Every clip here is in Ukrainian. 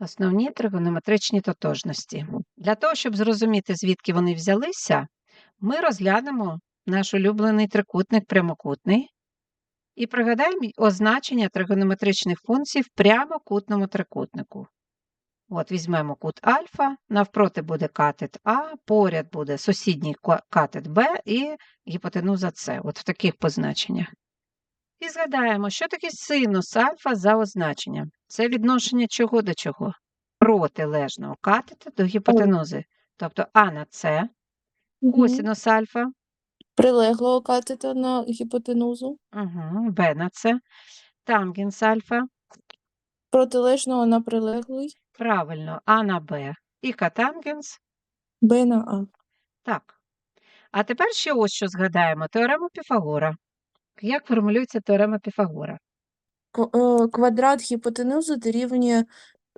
Основні тригонометричні тотожності. Для того, щоб зрозуміти, звідки вони взялися, ми розглянемо наш улюблений трикутник прямокутний і пригадаємо означення тригонометричних функцій в прямокутному трикутнику. От візьмемо кут альфа, навпроти буде катет А, поряд буде сусідній ка- катет Б і гіпотенуза С. От в таких позначеннях. І згадаємо, що таке синус альфа за означенням. Це відношення чого до чого? Протилежного катета до гіпотенузи. Тобто А на С, косинус альфа, Прилеглого катета на гіпотенузу, угу, Б на С, тангенс альфа, протилежного на прилеглий, правильно, А на Б і катангенс. Б на А. Так. А тепер ще ось що згадаємо: теорему Піфагора. Як формулюється теорема Піфагора? Е, Квадрат гіпотенузи дорівнює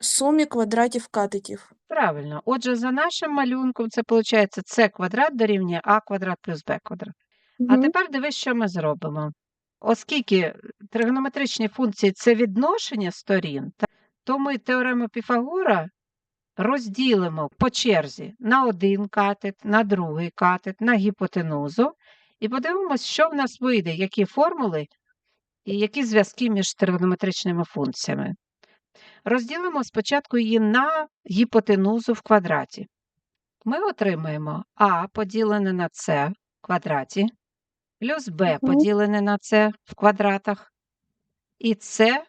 сумі квадратів катетів. Правильно. Отже, за нашим малюнком це виходить С квадрат дорівнює А квадрат плюс Б квадрат. А тепер дивись, що ми зробимо. Оскільки тригонометричні функції це відношення сторін, то ми теорему Піфагора розділимо по черзі на один катет, на другий катет, на гіпотенузу, і подивимося, що в нас вийде, які формули і які зв'язки між тригонометричними функціями. Розділимо спочатку її на гіпотенузу в квадраті. Ми отримаємо А поділене на С в квадраті, плюс Б поділене на С в квадратах, і С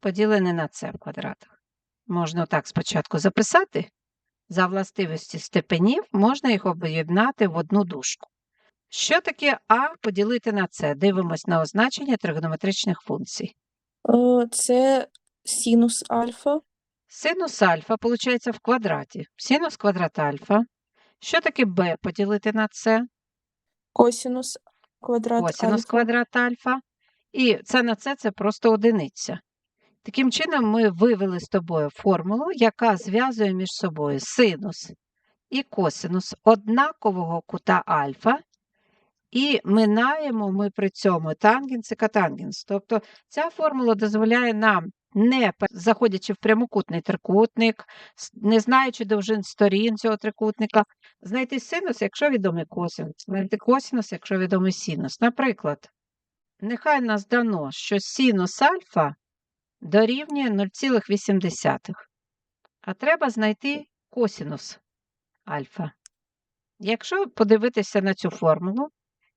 поділене на С в квадратах. Можна так спочатку записати. За властивості степенів можна їх об'єднати в одну дужку. Що таке А поділити на С? Дивимось на означення тригонометричних функцій. Е, Це синус альфа, Синус альфа получається в квадраті. Синус квадрат альфа. Що таке b поділити на c? косинус квадрат Косинус альфа. квадрат альфа. І це на це це просто одиниця. Таким чином, ми вивели з тобою формулу, яка зв'язує між собою синус і косинус однакового кута альфа, і минаємо ми при цьому тангенс і катангенс. Тобто ця формула дозволяє нам, не заходячи в прямокутний трикутник, не знаючи довжин сторін цього трикутника, знайти синус, якщо відомий косинус, знайти косинус, якщо відомий синус. Наприклад, нехай нас дано, що синус альфа дорівнює 0,8, а треба знайти косинус альфа. Якщо подивитися на цю формулу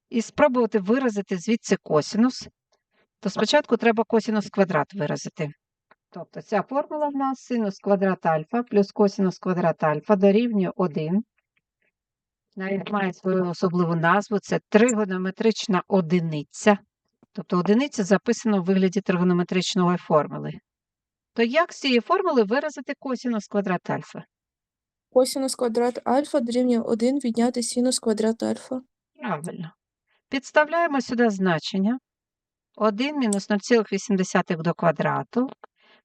і спробувати виразити звідси косинус, то спочатку треба косинус квадрат виразити. Тобто ця формула в нас синус квадрат альфа плюс косинус квадрат альфа дорівнює 1. Навіть має свою особливу назву це тригонометрична одиниця. Тобто одиниця записана у вигляді тригонометричної формули. То як з цієї формули виразити косинус квадрат альфа? Косинус квадрат альфа дорівнює 1 відняти синус квадрат альфа. Правильно. Підставляємо сюди значення 1 мінус 0,8 до квадрату.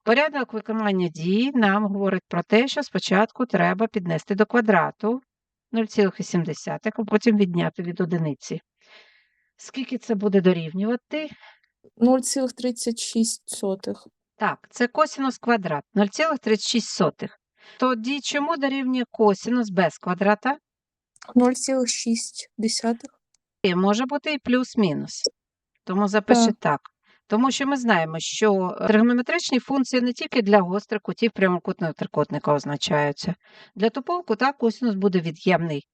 Порядок виконання дій нам говорить про те, що спочатку треба піднести до квадрату 0,8, а потім відняти від одиниці. Скільки це буде дорівнювати? 0,36. Так, це косинус квадрат 0,36. Тоді чому дорівнює косинус без квадрата? 0,6. І може бути і плюс-мінус. Тому запиши Так. так. Тому що ми знаємо, що тригонометричні функції не тільки для гострих кутів прямокутного трикутника означаються. Для тупого кута косинус буде від'ємний.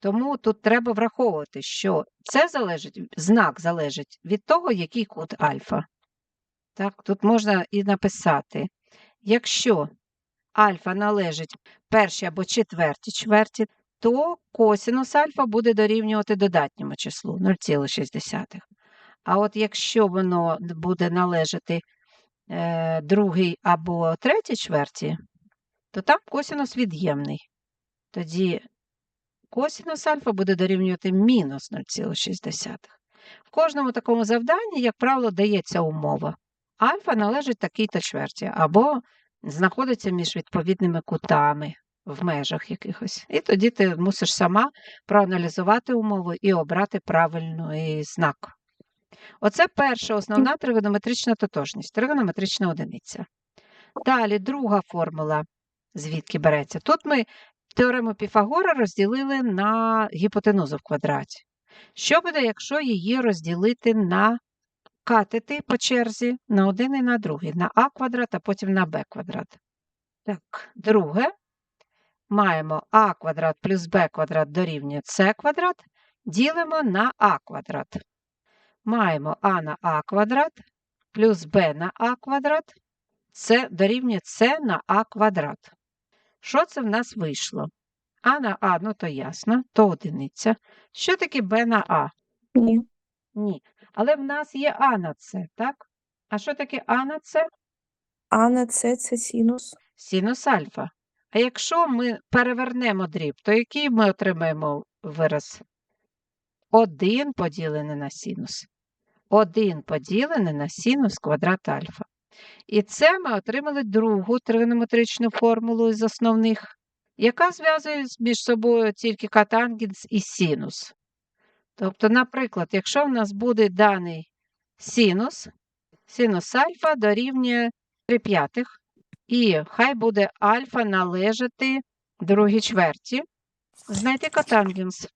Тому тут треба враховувати, що це залежить, знак залежить від того, який кут альфа. Так, тут можна і написати, якщо альфа належить першій або четвертій чверті, то косинус альфа буде дорівнювати додатньому числу 0,6. А от якщо воно буде належати е, другій або третій чверті, то там косинус від'ємний. Тоді косинус альфа буде дорівнювати мінус 0,6. В кожному такому завданні, як правило, дається умова. Альфа належить такій-то чверті, або знаходиться між відповідними кутами в межах якихось. І тоді ти мусиш сама проаналізувати умову і обрати правильний знак. Оце перша основна тригонометрична тотожність, тригонометрична одиниця. Далі друга формула, звідки береться. Тут ми теорему Піфагора розділили на гіпотенузу в квадраті. Що буде, якщо її розділити на катети по черзі на один і на другий, на а квадрат, а потім на б квадрат. Так, друге. Маємо а квадрат плюс б квадрат дорівнює с квадрат, ділимо на а квадрат. Маємо а на а квадрат плюс b на а квадрат, це дорівнює c на а квадрат. Що це в нас вийшло? А на А, ну то ясно, то одиниця. Що таке b на А? Ні. Ні. Але в нас є А на С, так? А що таке А на С? А на це це синус. Синус альфа. А якщо ми перевернемо дріб, то який ми отримаємо вираз? 1 поділене на синус. 1 поділене на синус квадрат альфа. І це ми отримали другу тригонометричну формулу із основних, яка зв'язує між собою тільки катангенс і синус. Тобто, наприклад, якщо в нас буде даний синус, синус альфа дорівнює 3 п'ятих, і хай буде альфа належати другій чверті, знайти катангенс.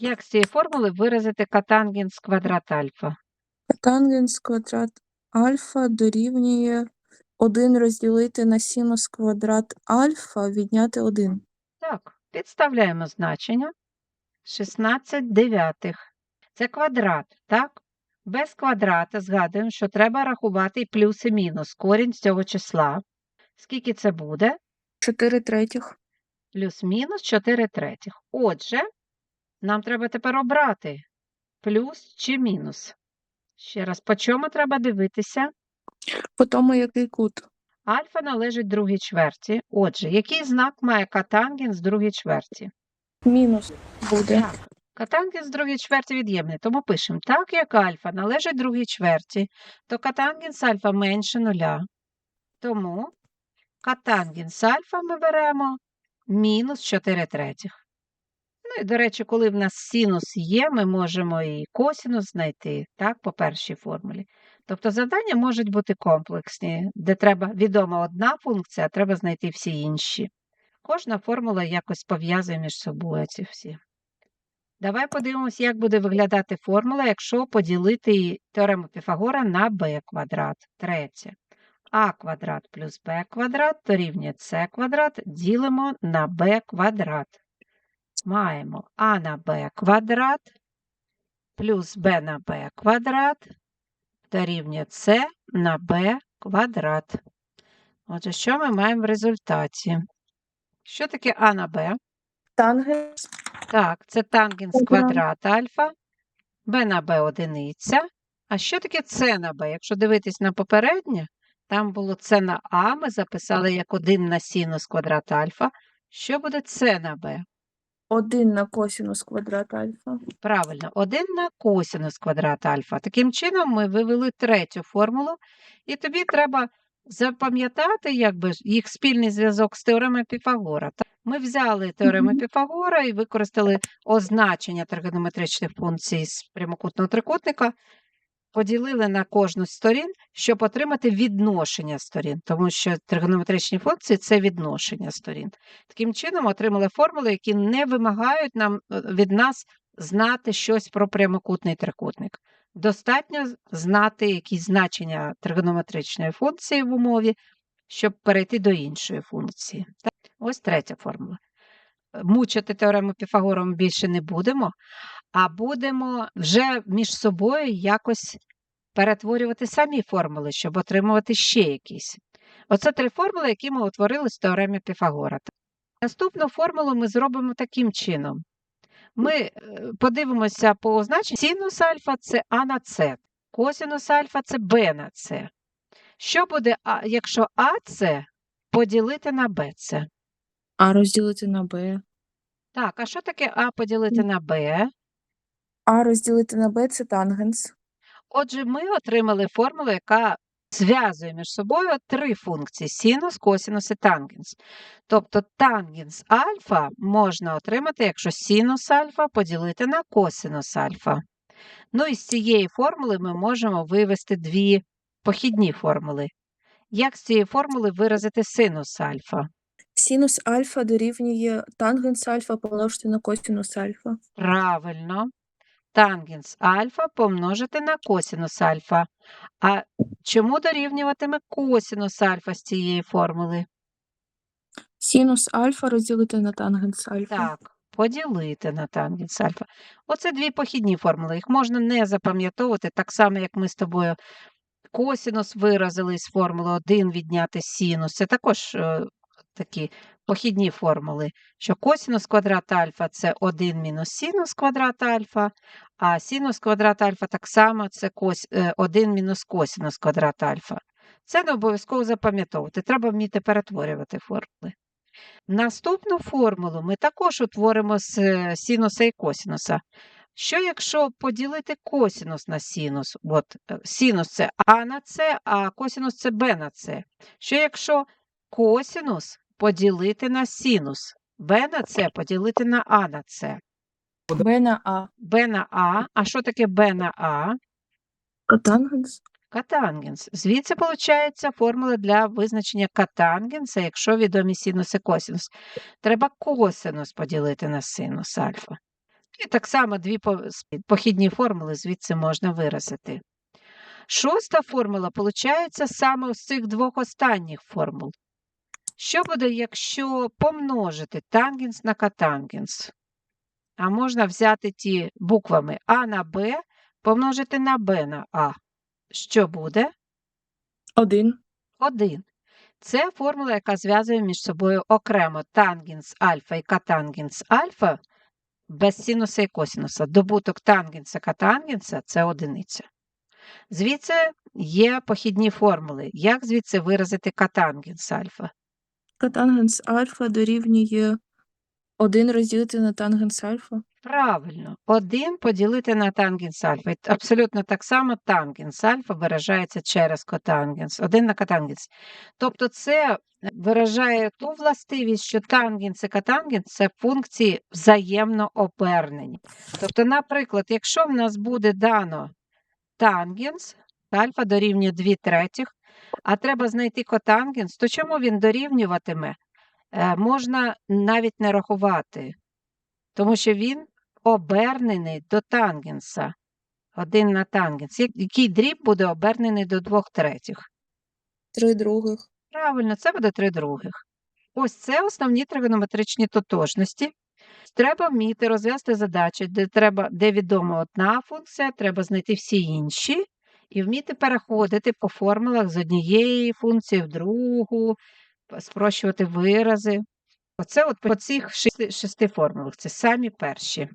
Як з цієї формули виразити катангенс квадрат альфа? Тангенс квадрат альфа дорівнює 1 розділити на синус квадрат альфа відняти 1. Так, підставляємо значення. 16 дев'ятих. Це квадрат, так? Без квадрата згадуємо, що треба рахувати плюс і мінус, корінь з цього числа. Скільки це буде? 4 третіх. Плюс-мінус 4 третіх. Отже, нам треба тепер обрати плюс чи мінус. Ще раз, по чому треба дивитися? По тому, який кут. Альфа належить другій чверті. Отже, який знак має катангенс другій чверті? Мінус буде. Так. Катангенс другій чверті від'ємний, тому пишемо, так як альфа належить другій чверті, то катангенс альфа менше нуля. Тому катангенс альфа ми беремо мінус 4 третіх. Ну і, до речі, коли в нас синус є, ми можемо і косинус знайти, так, по першій формулі. Тобто завдання можуть бути комплексні, де треба відома одна функція, а треба знайти всі інші. Кожна формула якось пов'язує між собою ці всі. Давай подивимось, як буде виглядати формула, якщо поділити теорему Піфагора на b квадрат. Третє. А квадрат плюс b квадрат дорівнює c квадрат, ділимо на b квадрат. Маємо а на b квадрат плюс b на b квадрат дорівнює c на b квадрат. Отже, що ми маємо в результаті? Що таке а на b? Тангенс Так, це тангенс квадрат альфа, b на b одиниця. А що таке c на b? Якщо дивитись на попереднє, там було c на a, ми записали як 1 на синус квадрат альфа. Що буде c на b? 1 на косинус квадрат альфа. Правильно, 1 на косинус квадрат альфа. Таким чином, ми вивели третю формулу, і тобі треба запам'ятати якби, їх спільний зв'язок з теоремою Піфагора. Ми взяли теорему Мгм. Піфагора і використали означення тригонометричних функцій з прямокутного трикутника, поділили на кожну з сторін, щоб отримати відношення сторін, тому що тригонометричні функції це відношення сторін. Таким чином, отримали формули, які не вимагають нам е, від нас знати щось про прямокутний трикутник. Достатньо знати якісь значення тригонометричної функції в умові, щоб перейти до іншої функції. Ось третя формула. Е, Мучити теорему Піфагора ми більше не будемо, а будемо вже між собою якось перетворювати самі формули, щоб отримувати ще якісь. Оце три формули, які ми утворили з теореми Піфагора. Наступну формулу ми зробимо таким чином. Ми е, подивимося по означенню. Синус альфа це А на С, косинус альфа це Б на С. Що буде, а, якщо АС поділити на БЦ? А розділити на Б. Так, а що таке А поділити на Б? А розділити на Б це тангенс. Отже, ми отримали формулу, яка зв'язує між собою три функції: синус, косинус і тангенс. Тобто тангенс альфа можна отримати, якщо синус альфа поділити на косинус альфа. Ну і з цієї формули ми можемо вивести дві похідні формули. Як з цієї формули виразити синус альфа? Синус альфа дорівнює тангенс альфа помножити на косинус альфа. Правильно. Тангенс альфа помножити на косінус альфа. А чому дорівнюватиме косінус альфа з цієї формули? Синус альфа розділити на тангенс альфа. Так, поділити на тангенс альфа. Оце дві похідні формули. Їх можна не запам'ятовувати, так само, як ми з тобою косінус виразили з формули 1 відняти синус. Це також е, такі похідні формули, що косінус квадрат альфа це 1 мінус синус квадрат альфа, а синус квадрат альфа так само це е, 1 мінус косінус квадрат альфа. Це не обов'язково запам'ятовувати, треба вміти перетворювати формули. Наступну формулу ми також утворимо з е, синуса і косінуса. Що якщо поділити косінус на синус? От е, синус це А на С, а косінус це Б на С. Що якщо косінус поділити на синус? Б на С поділити на А на С. Б на А. Б на А. А що таке Б на А? Котангенс. Катангенс. Звідси виходить формула для визначення катангенса, якщо відомі синус і косинус. Треба косинус поділити на синус альфа. І так само дві похідні формули звідси можна виразити. Шоста формула виходить саме з цих двох останніх формул. Що буде, якщо помножити тангенс на катангенс? А можна взяти ті буквами А на Б, помножити на Б на А. Що буде? Один. 1. Це формула, яка зв'язує між собою окремо тангенс альфа і катангенс альфа без синуса і косинуса. Добуток тангенса катангенса – це одиниця. Звідси є похідні формули. Як звідси виразити катангенс альфа? Котангенс альфа дорівнює 1 розділити на тангенс альфа. Правильно, 1 поділити на тангенс альфа. Абсолютно так само тангенс альфа виражається через котангенс. 1 на котангенс. Тобто це виражає ту властивість, що тангенс і котангенс – це функції взаємно обернені. Тобто, наприклад, якщо в нас буде дано тангенс, альфа дорівнює 2 третіх, а треба знайти котангенс, то чому він дорівнюватиме? Е, Можна навіть не рахувати, тому що він обернений до тангенса. Один на тангенс. Який дріб буде обернений до двох третіх? Три других. Правильно, це буде три других. Ось це основні тригонометричні тотожності. Треба вміти розв'язати задачі, де, треба, де відома одна функція, треба знайти всі інші і вміти переходити по формулах з однієї функції в другу, спрощувати вирази. Оце от по цих шести, шести формулах, це самі перші.